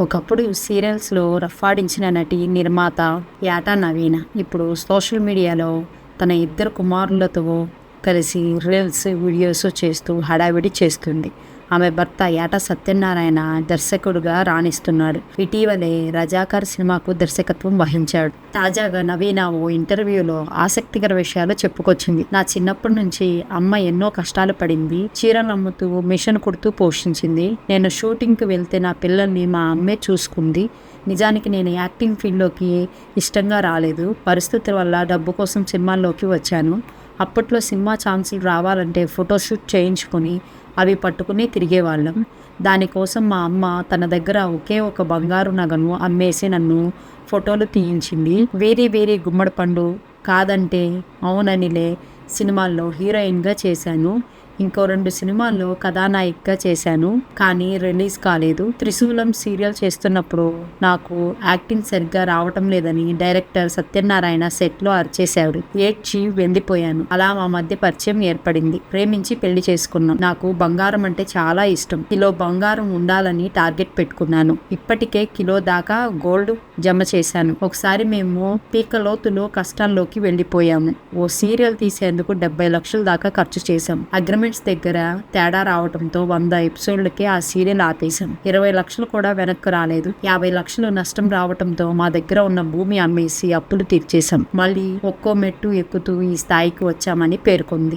ఒకప్పుడు సీరియల్స్లో రఫాడించిన నటి నిర్మాత యాటా నవీన. ఇప్పుడు సోషల్ మీడియాలో తన ఇద్దరు కుమారులతో కలిసి రీల్స్ వీడియోస్ చేస్తూ హడావిడి చేస్తుంది. ఆమె భర్త ఏట సత్యనారాయణ దర్శకుడుగా రాణిస్తున్నాడు. ఇటీవలే రజాకర్ సినిమాకు దర్శకత్వం వహించాడు. తాజాగా నవీన ఓ ఇంటర్వ్యూలో ఆసక్తికర విషయాలు చెప్పుకొచ్చింది. నా చిన్నప్పటి నుంచి అమ్మ ఎన్నో కష్టాలు పడింది. చీరలు అమ్ముతూ మిషన్ కుడుతూ పోషించింది. నేను షూటింగ్కి వెళ్తే నా పిల్లల్ని మా అమ్మే చూసుకుంది. నిజానికి నేను యాక్టింగ్ ఫీల్డ్లోకి ఇష్టంగా రాలేదు. పరిస్థితుల వల్ల డబ్బు కోసం సినిమాల్లోకి వచ్చాను. అప్పట్లో సినిమా ఛాన్సులు రావాలంటే ఫోటోషూట్ చేయించుకొని అవి పట్టుకుని తిరిగేవాళ్ళం. దానికోసం మా అమ్మ తన దగ్గర ఒకే ఒక బంగారు నగను అమ్మేసి నన్ను ఫోటోలు తీయించింది. వేరే వేరే గుమ్మడి పండు కాదంటే అవుననిలే సినిమాల్లో హీరోయిన్గా చేశాను. ఇంకో రెండు సినిమాల్లో కథానాయికగా చేశాను కానీ రిలీజ్ కాలేదు. త్రిశూలం సీరియల్ చేస్తున్నప్పుడు నాకు యాక్టింగ్ సరిగ్గా రావటం లేదని డైరెక్టర్ సత్యనారాయణ సెట్లో అరిచేశాడు. ఏడ్చి వెళ్ళిపోయాను అలా మా మధ్య పరిచయం ఏర్పడింది. ప్రేమించి పెళ్ళి చేసుకున్నాం. నాకు బంగారం అంటే చాలా ఇష్టం. కిలో బంగారం ఉండాలని టార్గెట్ పెట్టుకున్నాను. ఇప్పటికే కిలో దాకా గోల్డ్ జమ చేశాను. ఒకసారి మేము పీక లోతులో కష్టాల్లోకి వెళ్ళిపోయాము ఓ సీరియల్ తీసేందుకు డెబ్బై లక్షల దాకా ఖర్చు చేశాం. అగ్రిమెంట్ అగ్రిమెంట్స్ దగ్గర తేడా రావడంతో వంద ఎపిసోడ్లకి ఆ సీరియల్ ఆపేశాం. ఇరవై లక్షలు కూడా వెనక్కి రాలేదు. యాభై లక్షలు నష్టం రావడంతో మా దగ్గర ఉన్న భూమి అమ్మేసి అప్పులు తీర్చేశాం. మళ్ళీ ఒక్కో మెట్టు ఎక్కుతూ ఈ స్థాయికి వచ్చామని పేర్కొంది.